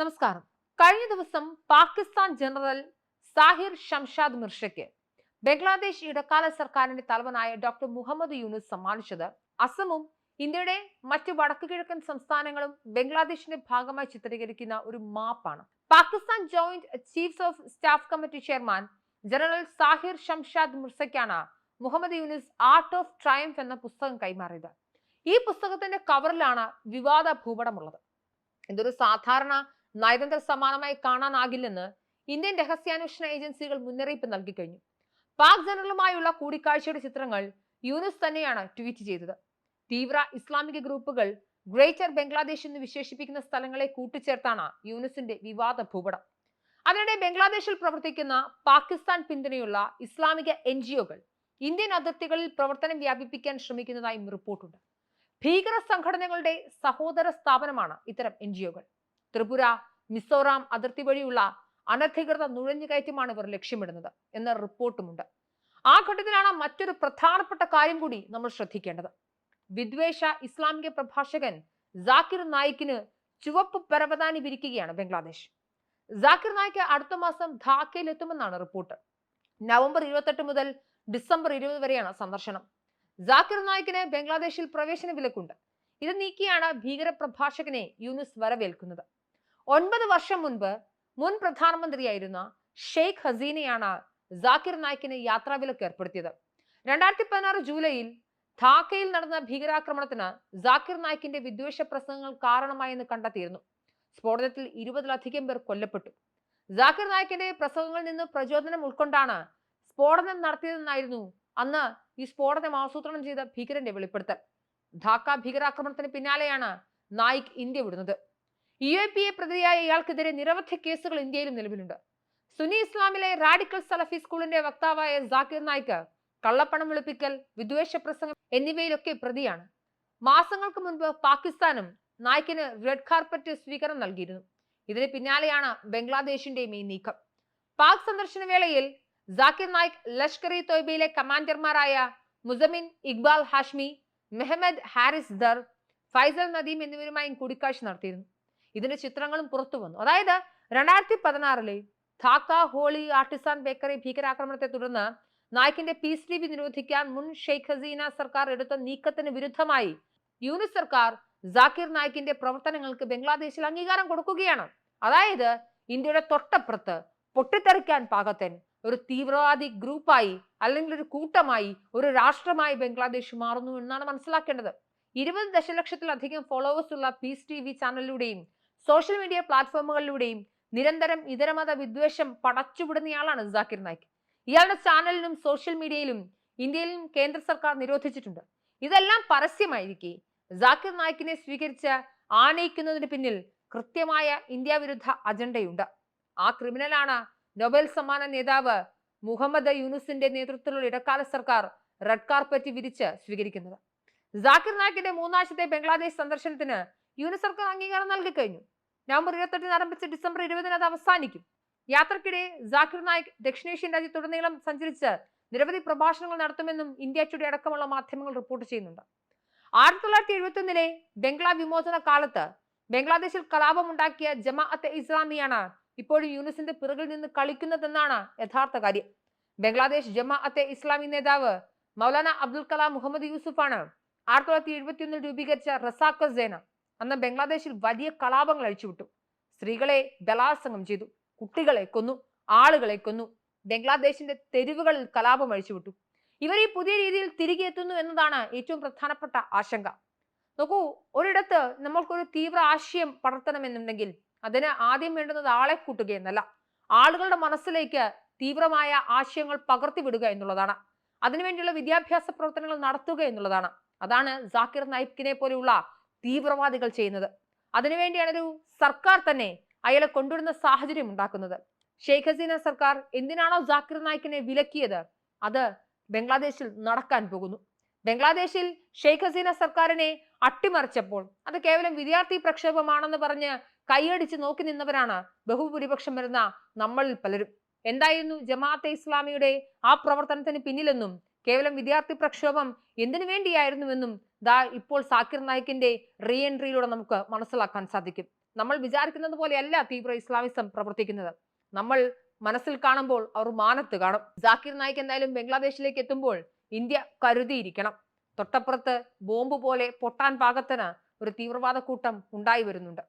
നമസ്കാരം. കഴിഞ്ഞ ദിവസം പാകിസ്ഥാൻ ജനറൽ സാഹിർ ഷംഷാദ് മിർഷയ്ക്ക് ബംഗ്ലാദേശ് ഇടക്കാല സർക്കാരിന്റെ തലവനായ ഡോക്ടർ മുഹമ്മദ് യൂനുസ് സമ്മാനിച്ചത് അസമും ഇന്ത്യയുടെ മറ്റ് വടക്കു കിഴക്കൻ സംസ്ഥാനങ്ങളും ബംഗ്ലാദേശിന്റെ ഭാഗമായി ചിത്രീകരിക്കുന്ന ഒരു മാപ്പാണ്. Pakistan joint chiefs of staff committee chairman general Sahir Shamshad മിർസയ്ക്കാണ് Muhammad Yunus art of triumph എന്ന പുസ്തകം കൈമാറിയത്. ഈ പുസ്തകത്തിന്റെ കവറിലാണ് വിവാദ ഭൂപടമുള്ളത്. ഇതൊരു സാധാരണ നയതന്ത്ര സമാനമായി കാണാനാകില്ലെന്ന് ഇന്ത്യൻ രഹസ്യാന്വേഷണ ഏജൻസികൾ മുന്നറിയിപ്പ് നൽകി കഴിഞ്ഞു. പാക് ജനറലുമായുള്ള കൂടിക്കാഴ്ചയുടെ ചിത്രങ്ങൾ യൂനുസ് തന്നെയാണ് ട്വീറ്റ് ചെയ്തത്. തീവ്ര ഇസ്ലാമിക ഗ്രൂപ്പുകൾ ഗ്രേറ്റർ ബംഗ്ലാദേശ് എന്ന് വിശേഷിപ്പിക്കുന്ന സ്ഥലങ്ങളെ കൂട്ടിച്ചേർത്താണ് യൂനുസിന്റെ വിവാദ ഭൂപടം. അതിനിടെ ബംഗ്ലാദേശിൽ പ്രവർത്തിക്കുന്ന പാകിസ്ഥാൻ പിന്തുണയുള്ള ഇസ്ലാമിക എൻ ഇന്ത്യൻ അതിർത്തികളിൽ പ്രവർത്തനം വ്യാപിപ്പിക്കാൻ ശ്രമിക്കുന്നതായും റിപ്പോർട്ടുണ്ട്. ഭീകര സംഘടനകളുടെ സഹോദര സ്ഥാപനമാണ് ഇത്തരം എൻ ത്രിപുര മിസോറാം അതിർത്തി വഴിയുള്ള അനധികൃത നുഴഞ്ഞുകയറ്റമാണ് ഇവർ ലക്ഷ്യമിടുന്നത് എന്ന റിപ്പോർട്ടുമുണ്ട്. ആ ഘട്ടത്തിലാണ് മറ്റൊരു പ്രധാനപ്പെട്ട കാര്യം കൂടി നമ്മൾ ശ്രദ്ധിക്കേണ്ടത്. വിദ്വേഷ ഇസ്ലാമിക പ്രഭാഷകൻ ജാക്കിർ നായിക്കിന് ചുവപ്പ് പരവതാനി വിരിക്കുകയാണ് ബംഗ്ലാദേശ്. ജാക്കിർ നായിക്ക് അടുത്ത മാസം ധാക്കയിൽ എത്തുമെന്നാണ് റിപ്പോർട്ട്. നവംബർ ഇരുപത്തെട്ട് മുതൽ ഡിസംബർ ഇരുപത് വരെയാണ് സന്ദർശനം. ജാക്കിർ നായിക്കിന് ബംഗ്ലാദേശിൽ പ്രവേശന വിലക്കുണ്ട്. ഇത് നീക്കിയാണ് ഭീകര പ്രഭാഷകനെ യൂനിസ് വരവേൽക്കുന്നത്. ഒൻപത് വർഷം മുൻപ് മുൻ പ്രധാനമന്ത്രിയായിരുന്ന ഷെയ്ഖ് ഹസീനയാണ് ജാക്കിർ നായിക്കിന് യാത്രാവിലക്ക് ഏർപ്പെടുത്തിയത്. രണ്ടായിരത്തി പതിനാറ് ജൂലൈയിൽ ധാക്കയിൽ നടന്ന ഭീകരാക്രമണത്തിന് ജാക്കിർ നായിക്കിന്റെ വിദ്വേഷ പ്രസംഗങ്ങൾ കാരണമായെന്ന് കണ്ടെത്തിയിരുന്നു. സ്ഫോടനത്തിൽ ഇരുപതിലധികം പേർ കൊല്ലപ്പെട്ടു. ജാക്കിർ നായിക്കിന്റെ പ്രസംഗങ്ങളിൽ നിന്ന് പ്രചോദനം ഉൾക്കൊണ്ടാണ് സ്ഫോടനം നടത്തിയതെന്നായിരുന്നു അന്ന് ഈ സ്ഫോടനം ആസൂത്രണം ചെയ്ത ഭീകരന്റെ വെളിപ്പെടുത്തൽ. ധാക്ക ഭീകരാക്രമണത്തിന് പിന്നാലെയാണ് നായിക് ഇന്ത്യ വിടുന്നത്. യു എ പി എ പ്രതിയായ ഇയാൾക്കെതിരെ നിരവധി കേസുകൾ ഇന്ത്യയിലും നിലവിലുണ്ട്. സുനി ഇസ്ലാമിലെ റാഡിക്കൽ സലഫി സ്കൂളിന്റെ വക്താവായ ജാക്കിർ നായിക്ക് കള്ളപ്പണം വെളുപ്പിക്കൽ വിദ്വേഷ പ്രസംഗം എന്നിവയിലൊക്കെ പ്രതിയാണ്. മാസങ്ങൾക്ക് മുൻപ് പാകിസ്ഥാനും നായിക്കിന് റെഡ് കാർപ്പറ്റ് സ്വീകരണം നൽകിയിരുന്നു. ഇതിന് പിന്നാലെയാണ് ബംഗ്ലാദേശിന്റെയും ഈ നീക്കം. പാക് സന്ദർശന വേളയിൽ ജാക്കിർ നായിക് ലഷ്കർ ഇ തോയ്ബയിലെ കമാൻഡർമാരായ മുസമിൻ ഇക്ബാൽ ഹാഷ്മി മെഹമ്മദ് ഹാരിസ് ദർ ഫൈസൽ നദീം എന്നിവരുമായും കൂടിക്കാഴ്ച നടത്തിയിരുന്നു. ഇതിന്റെ ചിത്രങ്ങളും പുറത്തു വന്നു. അതായത് രണ്ടായിരത്തി പതിനാറിലെ ധാക്ക ഹോളി ആർട്ടിസാൻ ബേക്കറി ഭീകരാക്രമണത്തെ തുടർന്ന് നായിക്കിന്റെ പീസ് ടി വി നിരോധിക്കാൻ മുൻ ഷെയ്ഖ് ഹസീന സർക്കാർ എടുത്ത നീക്കത്തിന് വിരുദ്ധമായി യൂണിസ് സർക്കാർ ജാക്കിർ നായിക്കിന്റെ പ്രവർത്തനങ്ങൾക്ക് ബംഗ്ലാദേശിൽ അംഗീകാരം കൊടുക്കുകയാണ്. അതായത് ഇന്ത്യയുടെ തൊട്ടപ്പുറത്ത് പൊട്ടിത്തെറിക്കാൻ പാകത്തൻ ഒരു തീവ്രവാദി ഗ്രൂപ്പായി അല്ലെങ്കിൽ ഒരു കൂട്ടമായി ഒരു രാഷ്ട്രമായി ബംഗ്ലാദേശ് മാറുന്നു എന്നാണ് മനസ്സിലാക്കേണ്ടത്. ഇരുപത് ദശലക്ഷത്തിലധികം ഫോളോവേഴ്സ് ഉള്ള പീസ് ടി വി ചാനലിലൂടെയും സോഷ്യൽ മീഡിയ പ്ലാറ്റ്ഫോമുകളിലൂടെയും നിരന്തരം ഇതരമത വിദ്വേഷം പടച്ചുവിടുന്നയാളാണ് ജാക്കിർ നായിക്. ഇയാളുടെ ചാനലിലും സോഷ്യൽ മീഡിയയിലും ഇന്ത്യയിലും കേന്ദ്ര സർക്കാർ നിരോധിച്ചിട്ടുണ്ട്. ഇതെല്ലാം പരസ്യമായിരിക്കെ ജാക്കിർ നായിക്കിനെ സ്വീകരിച്ച് ആനയിക്കുന്നതിന് പിന്നിൽ കൃത്യമായ ഇന്ത്യ വിരുദ്ധ അജണ്ടയുണ്ട്. ആ ക്രിമിനലാണ് നൊബേൽ സമ്മാന നേതാവ് മുഹമ്മദ് യൂനുസിന്റെ നേതൃത്വത്തിലുള്ള ഇടക്കാല സർക്കാർ റെഡ് കാർപ്പറ്റ് വിരിച്ച് സ്വീകരിക്കുന്നത്. ജാക്കിർ നായിക്കിന്റെ മൂന്നാഴ്ചത്തെ ബംഗ്ലാദേശ് സന്ദർശനത്തിന് യൂനുസ് സർക്കാർ അംഗീകാരം നൽകി കഴിഞ്ഞു നവംബർ ഇരുപത്തെട്ടിന് ആരംഭിച്ച് ഡിസംബർ ഇരുപതിന് അത് അവസാനിക്കും. യാത്രക്കിടെ ജാക്കിർ നായിക് ദക്ഷിണേഷ്യൻ രാജ്യത്തുടനീളം സഞ്ചരിച്ച് നിരവധി പ്രഭാഷണങ്ങൾ നടത്തുമെന്നും ഇന്ത്യ ടുഡേ അടക്കമുള്ള മാധ്യമങ്ങൾ റിപ്പോർട്ട് ചെയ്യുന്നുണ്ട്. ആയിരത്തി തൊള്ളായിരത്തി എഴുപത്തി ഒന്നിലെ ബംഗ്ലാ വിമോചന കാലത്ത് ബംഗ്ലാദേശിൽ കലാപമുണ്ടാക്കിയ ജമാഅത്തെ ഇസ്ലാമിയാണ് ഇപ്പോഴും യൂനിസിന്റെ പിറകിൽ നിന്ന് കളിക്കുന്നതെന്നാണ് യഥാർത്ഥ കാര്യം. ബംഗ്ലാദേശ് ജമാഅത്തെ ഇസ്ലാമി നേതാവ് മൗലാന അബ്ദുൽ കലാം മുഹമ്മദ് യൂസുഫാണ് ആയിരത്തി തൊള്ളായിരത്തി എഴുപത്തി ഒന്നിൽ രൂപീകരിച്ച റസാക്ക സേന അന്ന് ബംഗ്ലാദേശിൽ വലിയ കലാപങ്ങൾ അഴിച്ചുവിട്ടു. സ്ത്രീകളെ ബലാത്സംഗം ചെയ്തു കുട്ടികളെ കൊന്നു ആളുകളെ കൊന്നു ബംഗ്ലാദേശിന്റെ തെരുവുകളിൽ കലാപം അഴിച്ചുവിട്ടു. ഇവർ ഈ പുതിയ രീതിയിൽ തിരികെ എത്തുന്നു എന്നതാണ് ഏറ്റവും പ്രധാനപ്പെട്ട ആശങ്ക. നോക്കൂ ഒരിടത്ത് നമ്മൾക്കൊരു തീവ്ര ആശയം പടർത്തണമെന്നുണ്ടെങ്കിൽ അതിന് ആദ്യം വേണ്ടുന്നത് ആളെ കൂട്ടുക എന്നല്ല. ആളുകളുടെ മനസ്സിലേക്ക് തീവ്രമായ ആശയങ്ങൾ പകർത്തി വിടുക എന്നുള്ളതാണ്. അതിനുവേണ്ടിയുള്ള വിദ്യാഭ്യാസ പ്രവർത്തനങ്ങൾ നടത്തുക എന്നുള്ളതാണ്. അതാണ് ജാക്കിർ നായിക്കിനെ പോലെയുള്ള തീവ്രവാദികൾ ചെയ്യുന്നത്. അതിനുവേണ്ടിയാണ് ഒരു സർക്കാർ തന്നെ അയാളെ കൊണ്ടുവരുന്ന സാഹചര്യം ഉണ്ടാക്കുന്നത്. ഷെയ്ഖ് ഹസീന സർക്കാർ എന്തിനാണോ ജാക്കിർ നായിക്കിനെ വിലക്കിയത്? അത് ബംഗ്ലാദേശിൽ നടക്കാൻ പോകുന്നു. ബംഗ്ലാദേശിൽ ഷെയ്ഖ് ഹസീന സർക്കാരിനെ അട്ടിമറിച്ചപ്പോൾ അത് കേവലം വിദ്യാർത്ഥി പ്രക്ഷോഭമാണെന്ന് പറഞ്ഞ് കൈയടിച്ച് നോക്കി നിന്നവരാണ് ബഹുഭൂരിപക്ഷം വരുന്ന നമ്മളിൽ പലരും. എന്തായിരുന്നു ജമാഅത്തെ ഇസ്ലാമിയുടെ ആ പ്രവർത്തനത്തിന് പിന്നിലെന്നും കേവലം വിദ്യാർത്ഥി പ്രക്ഷോഭം എന്തിനു വേണ്ടിയായിരുന്നുവെന്നും ദാ ഇപ്പോൾ സാക്കിർ നായിക്കിന്റെ റീ എൻട്രിയിലൂടെ നമുക്ക് മനസ്സിലാക്കാൻ സാധിക്കും. നമ്മൾ വിചാരിക്കുന്നത് പോലെയല്ല തീവ്ര ഇസ്ലാമിസം പ്രവർത്തിക്കുന്നത്. നമ്മൾ മനസ്സിൽ കാണുമ്പോൾ അവർ മാനത്ത് കാണും. സാക്കിർ നായിക് എന്തായാലും ബംഗ്ലാദേശിലേക്ക് എത്തുമ്പോൾ ഇന്ത്യ കരുതിയിരിക്കണം. തൊട്ടപ്പുറത്ത് ബോംബ് പോലെ പൊട്ടാൻ പാകത്തിന് ഒരു തീവ്രവാദ കൂട്ടം ഉണ്ടായി വരുന്നുണ്ട്.